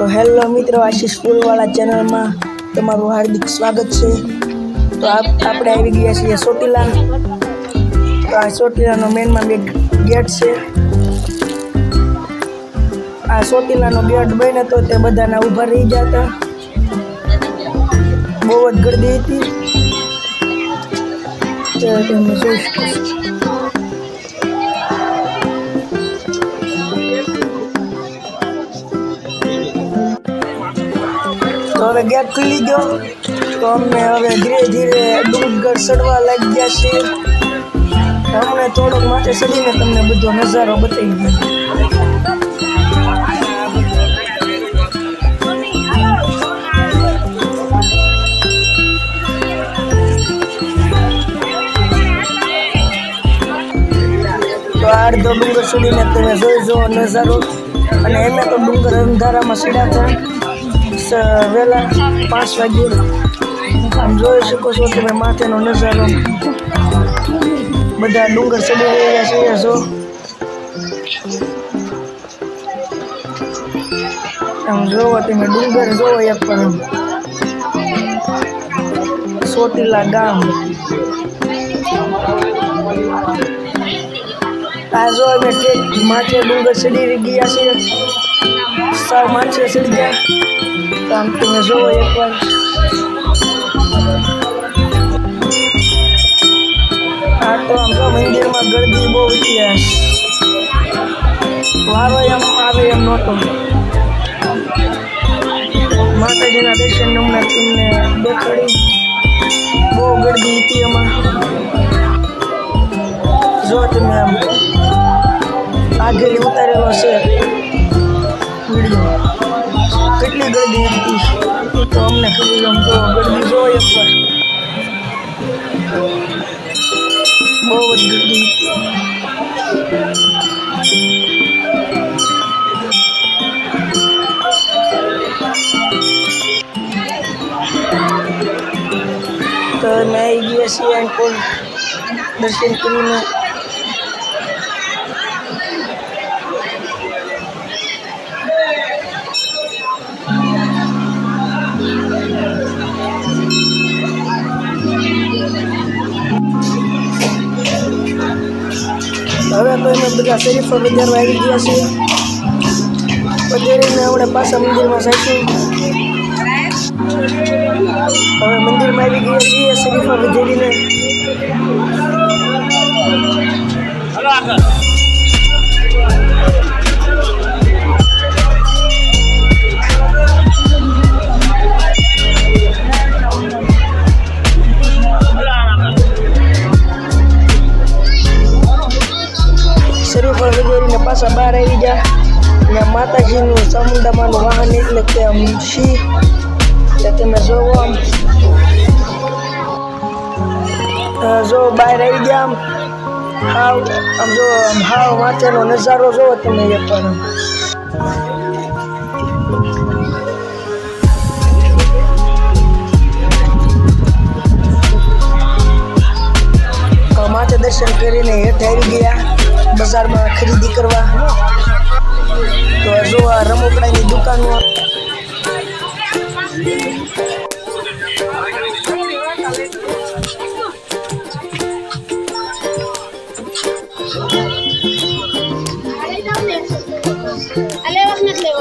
તો હેલો મિત્રો, આશીષ ફૂલવાળા ચેનલમાં તમારું હાર્દિક સ્વાગત છે. તો આપ- આપણે આવી ગયા છીએ ચોટીલા. તો આ ચોટીલાનો મેનમાં બે ગેટ છે. આ ચોટીલાનો ગેટ બન્યો તો તે બધાના ઊભા રહી ગયા હતા બહુ જ ગરદી હતી. તો હવે ગેટ ખુલી ગયો. તો અમને હવે ધીરે ધીરે ડુંગર ચડવા લાગી ગયા છે અમને થોડોક માટે ચડીને તમને બધો નજારો બતાવી દઉં. અડધો ડુંગર સુધીને તમે જોઈ જુઓ નજારો. અને એમને તો ડુંગર અંધારામાં સીડા હતા. વહેલા પાંચ વાગ્યે. આમ જોઈ શકો છો તમે માથેનો નજારો બધા ડુંગર ચડી રહ્યા છે જો. આમ જોવો તમે, ડુંગર જોવો એક પણ ચોટીલા ગામ. આ જો અમે માથે ડુંગર ચડી ગયા છીએ. સાવ માથે ચડી ગયા તો આમ તમે જોવો એકવાર આ તો આમ તો મંદિરમાં ગરદી બહુ ઇતિહાસ વારો એમ આવે એમ નહોતો માતાજીના દર્શન હમણાં તમને દેખાડી બહુ ગળદી હતી એમાં જો તમે આમ આગળ ઉતારેલો છે કેટલી ગરદી હતી એ તો અમને ખબર આમ તો ગરદી જો એક વાર બહુ જ ગરદી હતી તો અમે આવી ગયા છીએ એન્કોર દર્શન કરીને બધા શરીફો બજારમાં આવી ગયા છે. પધારીને આપણે પાછા મંદિરમાં જઈશું હવે મંદિરમાં આવી ગયા છીએ શરીફા બજારીને શરીફા પાછા બહાર આવી ગયા અને માતાજીનું ચામુંડામાનું વાહન એટલે કે આમ સિંહ એટલે તમે જોવો આમ જો બહાર આવી ગયા આમ હાવ આમ જો હાવ માથેનો નજારો જોવો તમે માથે દર્શન કરીને હેઠ આવી ગયા બજારમાં ખરીદી કરવા તો જો આ રમકડાની દુકાનો Ale, wax na lewa.